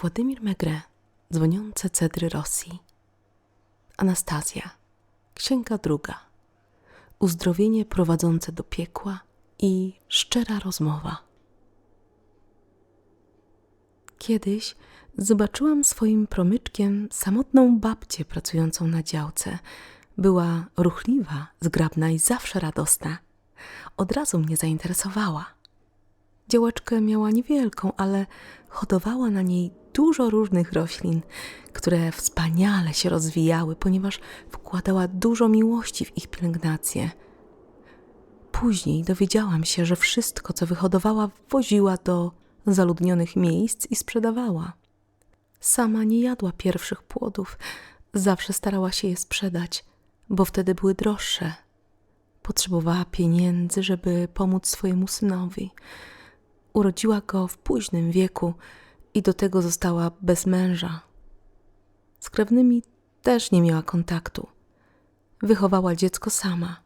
Władimir Megre, dzwoniące cedry Rosji. Anastazja, księga druga. Uzdrowienie prowadzące do piekła i szczera rozmowa. Kiedyś zobaczyłam swoim promyczkiem samotną babcię pracującą na działce. Była ruchliwa, zgrabna i zawsze radosna. Od razu mnie zainteresowała. Działeczkę miała niewielką, ale hodowała na niej dużo różnych roślin, które wspaniale się rozwijały, ponieważ wkładała dużo miłości w ich pielęgnację. Później dowiedziałam się, że wszystko, co wyhodowała, woziła do zaludnionych miejsc i sprzedawała. Sama nie jadła pierwszych płodów, zawsze starała się je sprzedać, bo wtedy były droższe. Potrzebowała pieniędzy, żeby pomóc swojemu synowi. Urodziła go w późnym wieku i do tego została bez męża. Z krewnymi też nie miała kontaktu. Wychowała dziecko sama.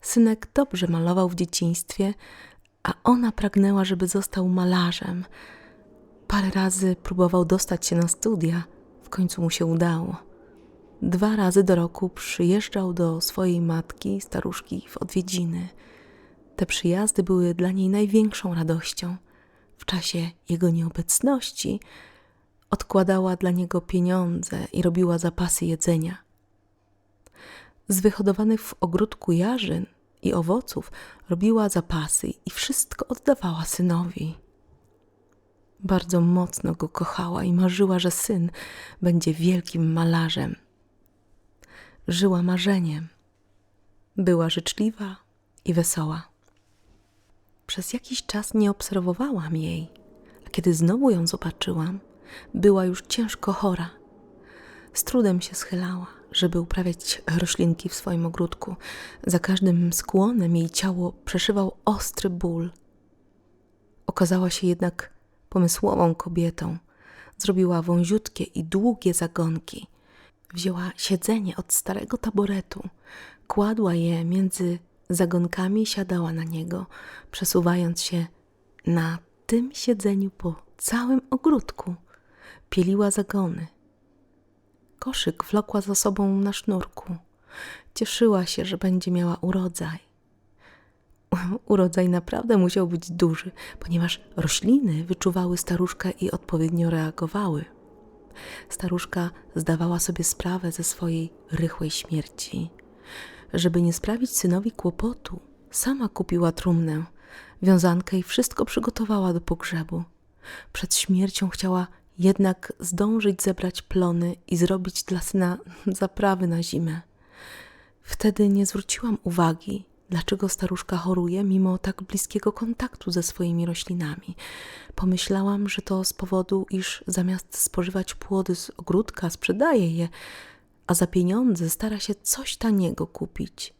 Synek dobrze malował w dzieciństwie, a ona pragnęła, żeby został malarzem. Parę razy próbował dostać się na studia, w końcu mu się udało. Dwa razy do roku przyjeżdżał do swojej matki, staruszki, w odwiedziny. Te przyjazdy były dla niej największą radością. W czasie jego nieobecności odkładała dla niego pieniądze i robiła zapasy jedzenia. Z wyhodowanych w ogródku jarzyn i owoców robiła zapasy i wszystko oddawała synowi. Bardzo mocno go kochała i marzyła, że syn będzie wielkim malarzem. Żyła marzeniem. Była życzliwa i wesoła. Przez jakiś czas nie obserwowałam jej, a kiedy znowu ją zobaczyłam, była już ciężko chora. Z trudem się schylała, żeby uprawiać roślinki w swoim ogródku. Za każdym skłonem jej ciało przeszywał ostry ból. Okazała się jednak pomysłową kobietą. Zrobiła wąziutkie i długie zagonki. Wzięła siedzenie od starego taboretu, kładła je między zagonkami siadała na niego, przesuwając się na tym siedzeniu po całym ogródku. Pieliła zagony. Koszyk wlokła za sobą na sznurku. Cieszyła się, że będzie miała urodzaj. Urodzaj naprawdę musiał być duży, ponieważ rośliny wyczuwały staruszkę i odpowiednio reagowały. Staruszka zdawała sobie sprawę ze swojej rychłej śmierci. Żeby nie sprawić synowi kłopotu, sama kupiła trumnę, wiązankę i wszystko przygotowała do pogrzebu. Przed śmiercią chciała jednak zdążyć zebrać plony i zrobić dla syna zaprawy na zimę. Wtedy nie zwróciłam uwagi, dlaczego staruszka choruje mimo tak bliskiego kontaktu ze swoimi roślinami. Pomyślałam, że to z powodu, iż zamiast spożywać płody z ogródka, sprzedaje je, a za pieniądze stara się coś taniego kupić.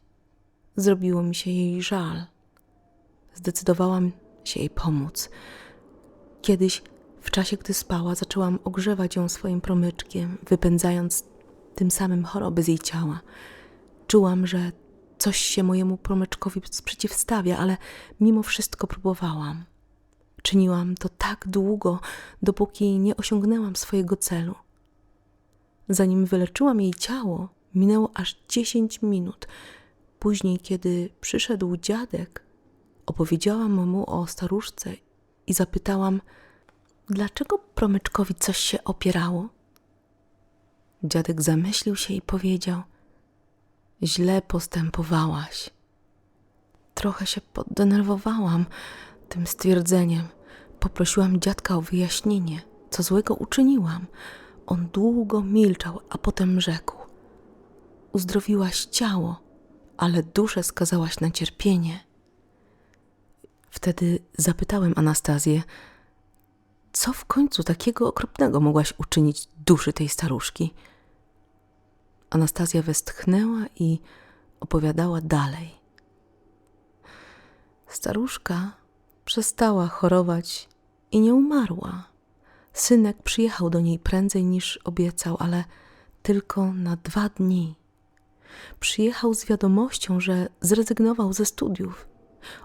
Zrobiło mi się jej żal. Zdecydowałam się jej pomóc. Kiedyś, w czasie gdy spała, zaczęłam ogrzewać ją swoim promyczkiem, wypędzając tym samym choroby z jej ciała. Czułam, że coś się mojemu promyczkowi przeciwstawia, ale mimo wszystko próbowałam. Czyniłam to tak długo, dopóki nie osiągnęłam swojego celu. Zanim wyleczyłam jej ciało, minęło aż dziesięć minut. Później, kiedy przyszedł dziadek, opowiedziałam mu o staruszce i zapytałam, dlaczego promyczkowi coś się opierało. Dziadek zamyślił się i powiedział: Źle postępowałaś. Trochę się poddenerwowałam tym stwierdzeniem. Poprosiłam dziadka o wyjaśnienie, co złego uczyniłam. On długo milczał, a potem rzekł: Uzdrowiłaś ciało, ale duszę skazałaś na cierpienie. Wtedy zapytałem Anastazję, co w końcu takiego okropnego mogłaś uczynić duszy tej staruszki? Anastazja westchnęła i opowiadała dalej. Staruszka przestała chorować i nie umarła. Synek przyjechał do niej prędzej niż obiecał, ale tylko na dwa dni. Przyjechał z wiadomością, że zrezygnował ze studiów.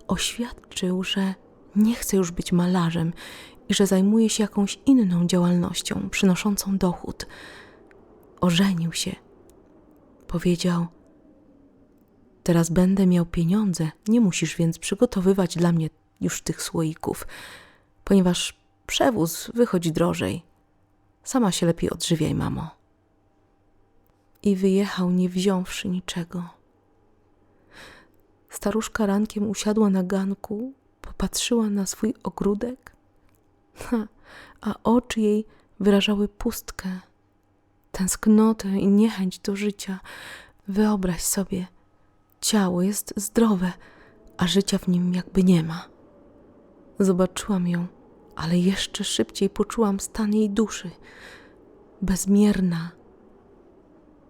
Oświadczył, że nie chce już być malarzem i że zajmuje się jakąś inną działalnością przynoszącą dochód. Ożenił się. Powiedział: Teraz będę miał pieniądze, nie musisz więc przygotowywać dla mnie już tych słoików, ponieważ przewóz wychodzi drożej. Sama się lepiej odżywiaj, mamo. I wyjechał, nie wziąwszy niczego. Staruszka rankiem usiadła na ganku, popatrzyła na swój ogródek, ha, a oczy jej wyrażały pustkę, tęsknotę i niechęć do życia. Wyobraź sobie, ciało jest zdrowe, a życia w nim jakby nie ma. Zobaczyłam ją, ale jeszcze szybciej poczułam stan jej duszy. Bezmierna,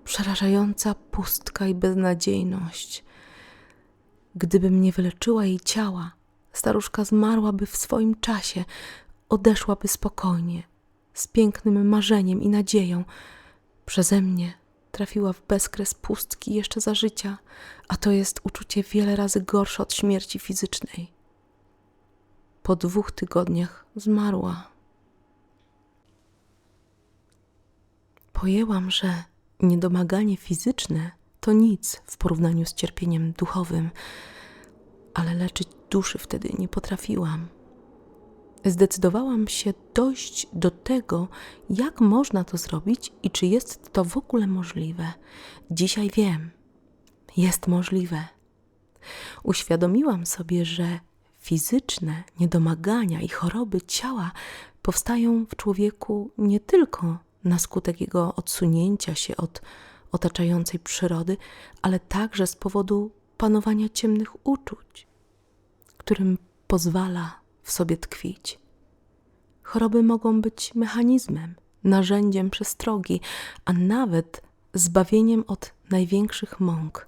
przerażająca pustka i beznadziejność. Gdybym nie wyleczyła jej ciała, staruszka zmarłaby w swoim czasie, odeszłaby spokojnie, z pięknym marzeniem i nadzieją. Przeze mnie trafiła w bezkres pustki jeszcze za życia, a to jest uczucie wiele razy gorsze od śmierci fizycznej. Po dwóch tygodniach zmarła. Pojęłam, że niedomaganie fizyczne to nic w porównaniu z cierpieniem duchowym, ale leczyć duszy wtedy nie potrafiłam. Zdecydowałam się dojść do tego, jak można to zrobić i czy jest to w ogóle możliwe. Dzisiaj wiem, jest możliwe. Uświadomiłam sobie, że fizyczne niedomagania i choroby ciała powstają w człowieku nie tylko na skutek jego odsunięcia się od otaczającej przyrody, ale także z powodu panowania ciemnych uczuć, którym pozwala w sobie tkwić. Choroby mogą być mechanizmem, narzędziem przestrogi, a nawet zbawieniem od największych mąk.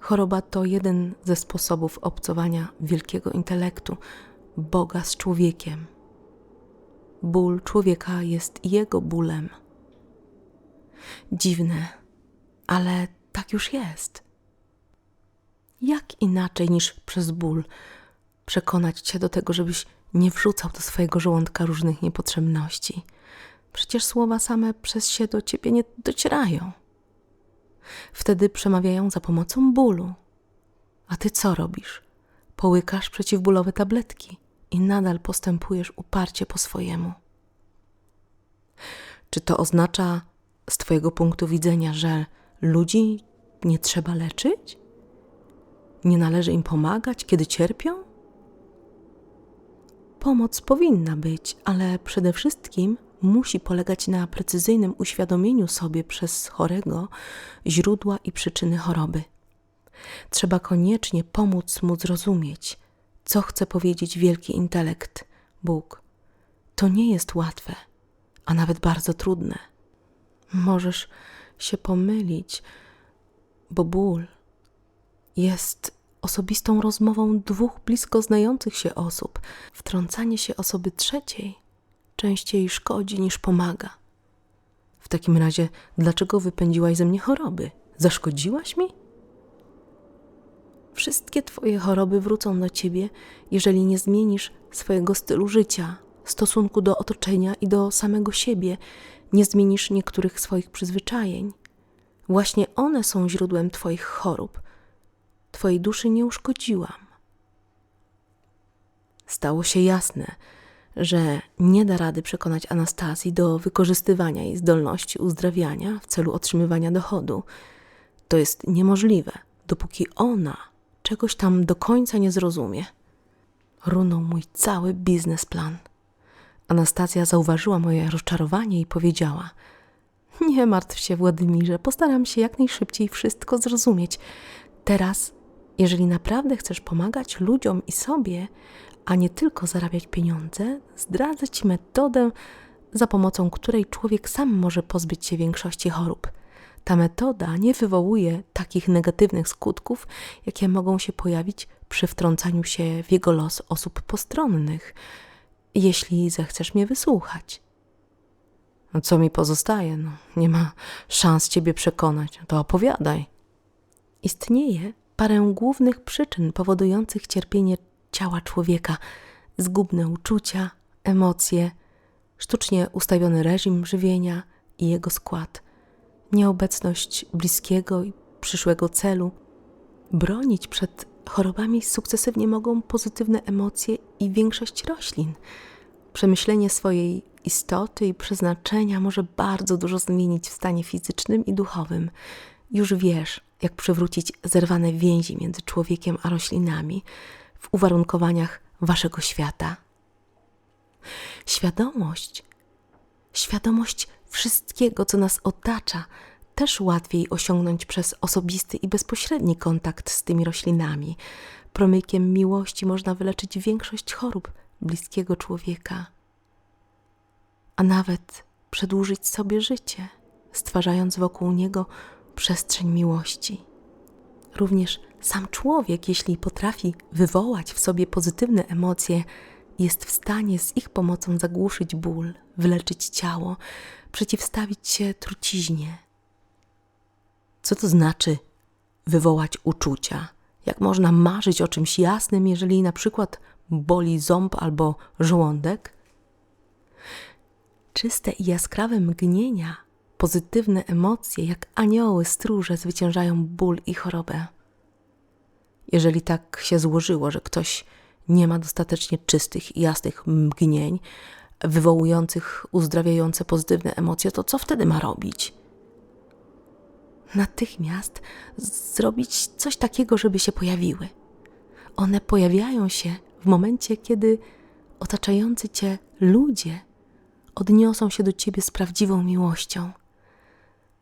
Choroba to jeden ze sposobów obcowania wielkiego intelektu, Boga z człowiekiem. Ból człowieka jest jego bólem. Dziwne, ale tak już jest. Jak inaczej niż przez ból przekonać cię do tego, żebyś nie wrzucał do swojego żołądka różnych niepotrzebności? Przecież słowa same przez się do ciebie nie docierają. Wtedy przemawiają za pomocą bólu. A ty co robisz? Połykasz przeciwbólowe tabletki i nadal postępujesz uparcie po swojemu. Czy to oznacza z Twojego punktu widzenia, że ludzi nie trzeba leczyć? Nie należy im pomagać, kiedy cierpią? Pomoc powinna być, ale przede wszystkim musi polegać na precyzyjnym uświadomieniu sobie przez chorego źródła i przyczyny choroby. Trzeba koniecznie pomóc mu zrozumieć, co chce powiedzieć wielki intelekt, Bóg. To nie jest łatwe, a nawet bardzo trudne. Możesz się pomylić, bo ból jest osobistą rozmową dwóch blisko znających się osób. Wtrącanie się osoby trzeciej częściej szkodzi niż pomaga. W takim razie, dlaczego wypędziłaś ze mnie choroby? Zaszkodziłaś mi? Wszystkie Twoje choroby wrócą do Ciebie, jeżeli nie zmienisz swojego stylu życia, stosunku do otoczenia i do samego siebie, nie zmienisz niektórych swoich przyzwyczajeń. Właśnie one są źródłem Twoich chorób. Twojej duszy nie uszkodziłam. Stało się jasne, że nie da rady przekonać Anastazji do wykorzystywania jej zdolności uzdrawiania w celu otrzymywania dochodu. To jest niemożliwe, dopóki ona czegoś tam do końca nie zrozumie. Runął mój cały biznesplan. Anastazja zauważyła moje rozczarowanie i powiedziała: Nie martw się, Władimirze, postaram się jak najszybciej wszystko zrozumieć. Teraz, jeżeli naprawdę chcesz pomagać ludziom i sobie, a nie tylko zarabiać pieniądze, zdradzę ci metodę, za pomocą której człowiek sam może pozbyć się większości chorób. Ta metoda nie wywołuje takich negatywnych skutków, jakie mogą się pojawić przy wtrącaniu się w jego los osób postronnych, jeśli zechcesz mnie wysłuchać. No co mi pozostaje? No, nie ma szans ciebie przekonać. To opowiadaj. Istnieje parę głównych przyczyn powodujących cierpienie ciała człowieka, zgubne uczucia, emocje, sztucznie ustawiony reżim żywienia i jego skład, nieobecność bliskiego i przyszłego celu. Bronić przed chorobami sukcesywnie mogą pozytywne emocje i większość roślin. Przemyślenie swojej istoty i przeznaczenia może bardzo dużo zmienić w stanie fizycznym i duchowym. Już wiesz, jak przywrócić zerwane więzi między człowiekiem a roślinami w uwarunkowaniach waszego świata. Świadomość, świadomość wszystkiego, co nas otacza, też łatwiej osiągnąć przez osobisty i bezpośredni kontakt z tymi roślinami. Promykiem miłości można wyleczyć większość chorób bliskiego człowieka, a nawet przedłużyć sobie życie, stwarzając wokół niego przestrzeń miłości. Również sam człowiek, jeśli potrafi wywołać w sobie pozytywne emocje, jest w stanie z ich pomocą zagłuszyć ból, wyleczyć ciało, przeciwstawić się truciźnie. Co to znaczy wywołać uczucia? Jak można marzyć o czymś jasnym, jeżeli na przykład boli ząb albo żołądek? Czyste i jaskrawe mgnienia, pozytywne emocje, jak anioły stróże, zwyciężają ból i chorobę. Jeżeli tak się złożyło, że ktoś nie ma dostatecznie czystych i jasnych mgnień, wywołujących uzdrawiające pozytywne emocje, to co wtedy ma robić? Natychmiast zrobić coś takiego, żeby się pojawiły. One pojawiają się w momencie, kiedy otaczający cię ludzie odniosą się do ciebie z prawdziwą miłością.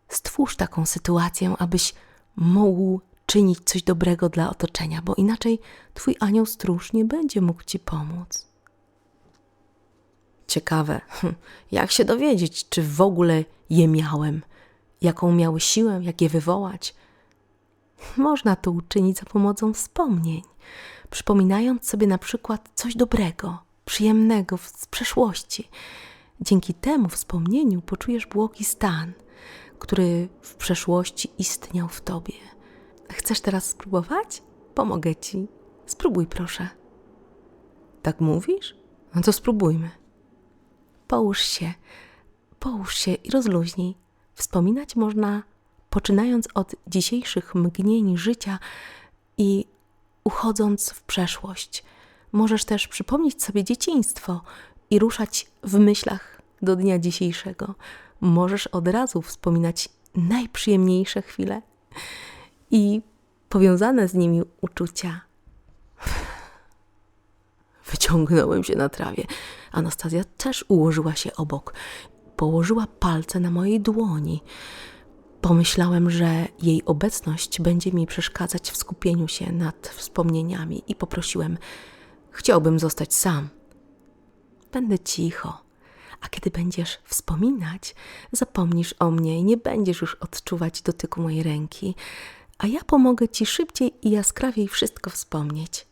Stwórz taką sytuację, abyś mógł czynić coś dobrego dla otoczenia, bo inaczej twój anioł stróż nie będzie mógł ci pomóc. Ciekawe, jak się dowiedzieć, czy w ogóle je miałem, jaką miały siłę, jak je wywołać. Można to uczynić za pomocą wspomnień, przypominając sobie na przykład coś dobrego, przyjemnego z przeszłości. Dzięki temu wspomnieniu poczujesz błogi stan, który w przeszłości istniał w tobie. Chcesz teraz spróbować? Pomogę ci. Spróbuj, proszę. Tak mówisz? No to spróbujmy. Połóż się, połóż się i rozluźnij. Wspominać można poczynając od dzisiejszych mgnień życia i uchodząc w przeszłość. Możesz też przypomnieć sobie dzieciństwo i ruszać w myślach do dnia dzisiejszego. Możesz od razu wspominać najprzyjemniejsze chwile i powiązane z nimi uczucia. Wyciągnąłem się na trawie. Anastazja też ułożyła się obok. Położyła palce na mojej dłoni. Pomyślałem, że jej obecność będzie mi przeszkadzać w skupieniu się nad wspomnieniami i poprosiłem: Chciałbym zostać sam. Będę cicho, a kiedy będziesz wspominać, zapomnisz o mnie i nie będziesz już odczuwać dotyku mojej ręki, a ja pomogę ci szybciej i jaskrawiej wszystko wspomnieć.